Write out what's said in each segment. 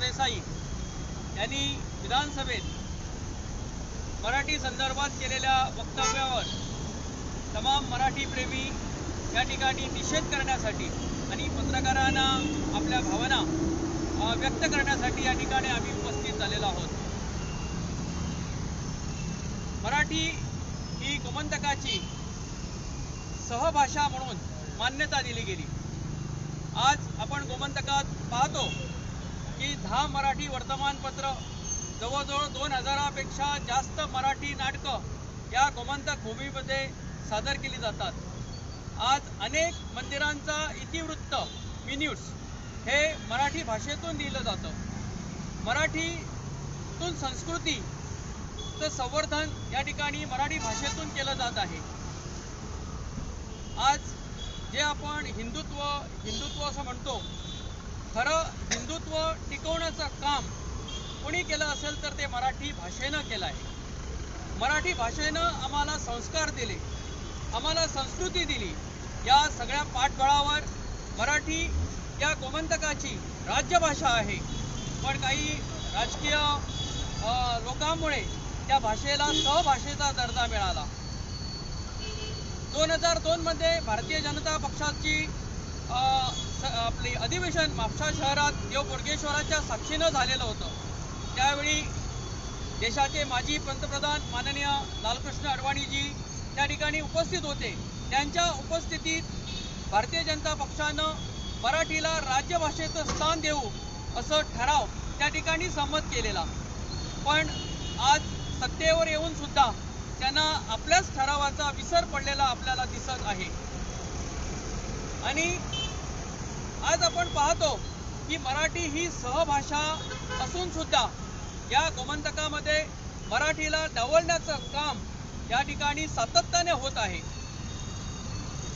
सरदेसाई यांनी विधानसभेत मराठी संदर्भात केलेल्या वक्तव्यावर तमाम मराठी प्रेमी या ठिकाणी निषेध करण्यासाठी आणि पत्रकारांना आपल्या भावना व्यक्त करण्यासाठी या ठिकाणी आम्ही उपस्थित झालेलो आहोत. मराठी ही गोमंतकाची सहभाषा म्हणून मान्यता दिली गेली. आज आपण गोमंतकात पाहतो की दहा मराठी वर्तमानपत्र जवळजवळ दोन हजारापेक्षा जास्त मराठी नाटकं या गोमंतक भूमीमध्ये सादर केली जातात. आज अनेक मंदिरांचा इतिवृत्त मिन्यूट्स हे मराठी भाषेतून लिहिलं जातं. मराठीतून संस्कृतीचं संवर्धन या ठिकाणी मराठी भाषेतून केलं जात आहे. आज जे आपण हिंदुत्व हिंदुत्व असं म्हणतो खरं हिंदुत्व टिकवण्याचं काम कोणी केलं असेल तर ते मराठी भाषेनं केलं आहे मराठी भाषेनं आम्हाला संस्कार दिले आम्हाला संस्कृती दिली. या सगळ्या पाठबळावर मराठी या गोमंतकाची राज्यभाषा आहे. पण काही राजकीय लोकांमुळे त्या भाषेला सहभाषेचा दर्जा मिळाला. दोन हजार दोनमध्ये भारतीय जनता पक्षाची आपली अधिवेशन म्हापसा शहरात देव बोडगेश्वराच्या साक्षीनं झालेलं होतं. त्यावेळी देशाचे माजी पंतप्रधान माननीय लालकृष्ण अडवाणीजी त्या ठिकाणी उपस्थित होते. त्यांच्या उपस्थितीत भारतीय जनता पक्षानं मराठीला राज्यभाषेचं स्थान देऊ असं ठराव त्या ठिकाणी संमत केलेला. पण आज सत्तेवर येऊन सुद्धा त्यांना आपल्याच ठरावाचा विसर पडलेला आपल्याला दिसत आहे. आणि आज आपण पाहतो की मराठी ही सहभाषा असून सुद्धा या गोमंतकामध्ये मराठीला डावलण्याचं काम या ठिकाणी सातत्याने होत आहे.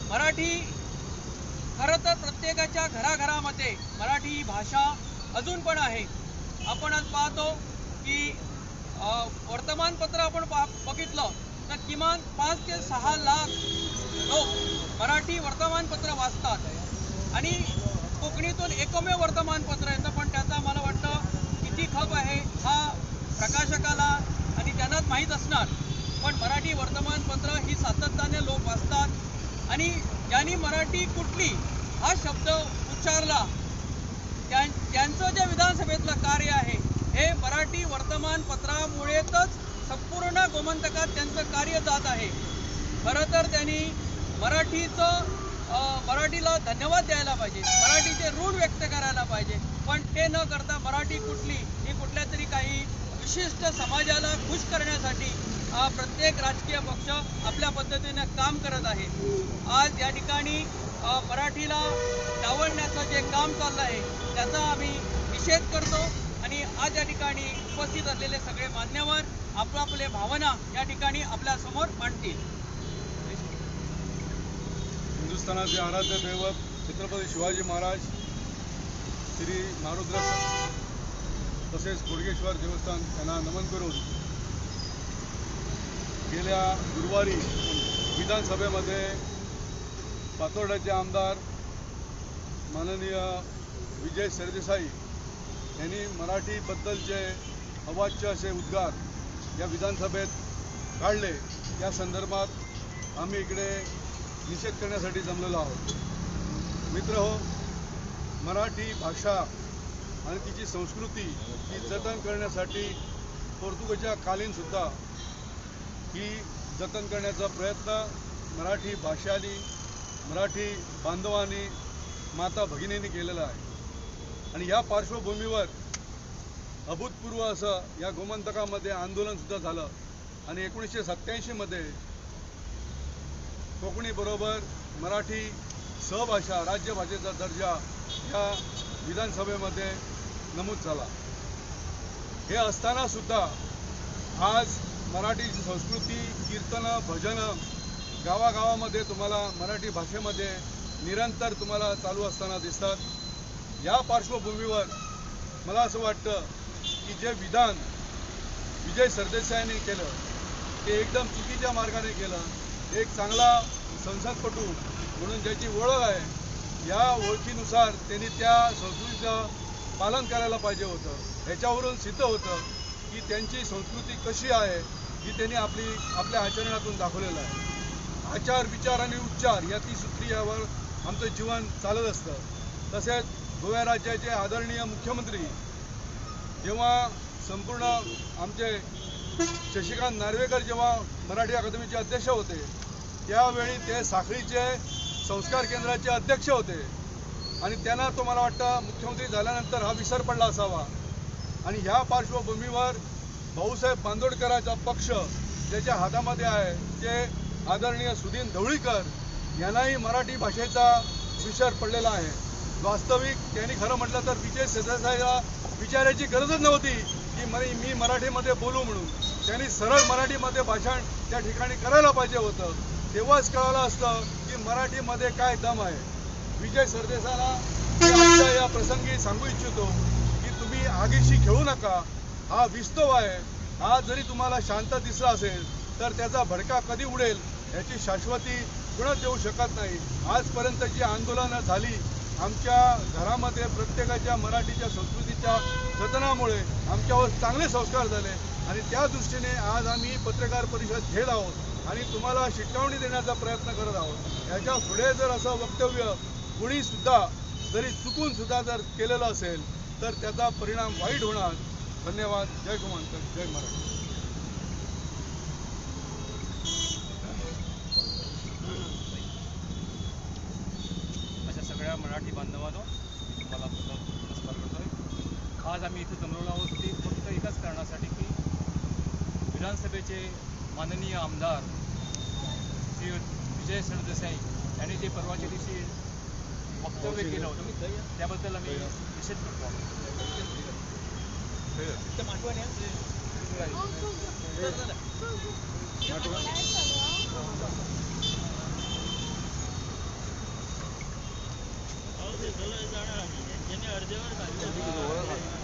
मराठी खरं तर प्रत्येकाच्या घराघरामध्ये मराठी ही भाषा अजून पण आहे. आपण आज पाहतो की वर्तमानपत्र आपण पा बघितलं तर किमान पाच ते सहा लाख लोक मराठी वर्तमानपत्र वाचतात. आणि कोकणीतून एकमेव वर्तमानपत्र येतं. पण त्याचा मला वाटतं किती खप आहे हा प्रकाशकाला आणि त्यांनाच माहीत असणार. पण मराठी वर्तमानपत्र ही सातत्याने लोक वाचतात. आणि ज्यांनी मराठी कुठली हा शब्द उच्चारला त्यां त्यांचं जे विधानसभेतलं कार्य आहे हे मराठी वर्तमानपत्रामुळेच संपूर्ण गोमंतकात त्यांचं कार्य जात आहे. खरं तर त्यांनी मराठीचं मराठीला धन्यवाद द्यायला पाहिजे. मराठीचे ऋण व्यक्त करायला पाहिजे. पण ते न करता मराठी कुठली ही कुठल्या तरी काही विशिष्ट समाजाला खुश करण्यासाठी प्रत्येक राजकीय पक्ष आपल्या पद्धतीने काम करत आहे. आज या ठिकाणी मराठीला डावलण्याचं जे काम चाललं आहे त्याचा आम्ही निषेध करतो. आणि आज या ठिकाणी उपस्थित असलेले सगळे मान्यवर आपापले भावना या ठिकाणी आपल्यासमोर मांडतील. हिंदुस्थानाचे आराध्य दैवत छत्रपती शिवाजी महाराज श्री मारुद्र तसेच कोडगेश्वर देवस्थान यांना नमन करून गेल्या गुरुवारी विधानसभेमध्ये पातोर्ड्याचे आमदार माननीय विजय सरदेसाई यांनी मराठीबद्दलचे अवाच्य असे उद्गार या विधानसभेत काढले. या संदर्भात आम्ही इकडे निषेध करण्यासाठी जमलेलो आहोत. मित्र हो मराठी भाषा आणि तिची संस्कृती ही जतन करण्यासाठी पोर्तुगीजच्या कालीनसुद्धा ही जतन करण्याचा प्रयत्न मराठी भाषानी मराठी बांधवांनी माता भगिनींनी केलेला आहे. आणि या पार्श्वभूमीवर अभूतपूर्व असं या गोमंतकामध्ये आंदोलनसुद्धा झालं. आणि एकोणीसशे सत्त्याऐंशीमध्ये कोकणीबरोबर मराठी सहभाषा राज्यभाषेचा दर्जा या विधानसभेमध्ये नमूद झाला. हे असतानासुद्धा आज मराठीची संस्कृती कीर्तनं भजनं गावागावामध्ये तुम्हाला मराठी भाषेमध्ये निरंतर तुम्हाला चालू असताना दिसतात. या पार्श्वभूमीवर मला असं वाटतं की जे विधान विजय सरदेसाईने केलं ते एकदम चुकीच्या मार्गाने केलं एक चांगला संसदपटू म्हणून ज्याची ओळख आहे या ओळखीनुसार त्यांनी त्या संस्कृतीचं पालन करायला पाहिजे होतं. ह्याच्यावरून सिद्ध होतं की त्यांची संस्कृती कशी आहे ही त्यांनी आपली आपल्या आचरणातून दाखवलेलं आहे. आचार विचार आणि उच्चार या ती सूत्रीयावर आमचं जीवन चालत असतं. तसेच गोव्या राज्याचे आदरणीय मुख्यमंत्री जेव्हा संपूर्ण आमचे शशिकांत नार्वेकर जेव्हा मराठी अकादमीचे अध्यक्ष होते त्यावेळी ते साखळीचे संस्कार केंद्राचे अध्यक्ष होते. आणि त्यांना तो मला वाटतं मुख्यमंत्री झाल्यानंतर हा विसर पडला असावा. आणि ह्या पार्श्वभूमीवर भाऊसाहेब बांदोडकरांचा पक्ष ज्याच्या हातामध्ये आहे ते आदरणीय सुदीन ढवळीकर यांनाही मराठी भाषेचा विसर पडलेला आहे. वास्तविक त्यांनी खरं म्हटलं तर विजय सरदेसाईला विचारायची गरजच नव्हती की मरी मी मराठीमध्ये बोलू म्हणून. त्यांनी सरळ मराठीमध्ये भाषण त्या ठिकाणी करायला पाहिजे होतं. तेव्हाच कळालं असतं की मराठीमध्ये काय दम आहे. विजय सरदेसाला मी आजच्या या प्रसंगी सांगू इच्छितो की तुम्ही आगीशी खेळू नका. हा विस्तव आहे. हा जरी तुम्हाला शांत दिसला असेल तर त्याचा भडका कधी उडेल याची शाश्वती कुणच देऊ शकत नाही. आजपर्यंत जी आंदोलनं झाली. आमच्या घरामध्ये प्रत्येकाच्या मराठीच्या संस्कृतीच्या जतनामुळे आमच्यावर चांगले संस्कार झाले. आणि त्या दृष्टीने आज आम्ही पत्रकार परिषद घेत आहोत. आणि तुम्हाला शिटकावणी देण्याचा प्रयत्न करत आहोत. याच्यापुढे जर असं वक्तव्य कुणीसुद्धा जरी चुकून सुद्धा जर केलेलं असेल तर त्याचा परिणाम वाईट होणार. धन्यवाद. जय कुमार जय मराठी. अशा सगळ्या मराठी बांधवांनो तुम्हाला नमस्कार करतोय. आज आम्ही इथे जमलेलो आहोत. ते फक्त एकाच कारणासाठी की विधानसभेचे माननीय आमदार श्री विजय सरदेसाई यांनी जे परवाच्या दिवशी वक्तव्य केलं होतं त्याबद्दल आम्ही निषेध करतो. बहुत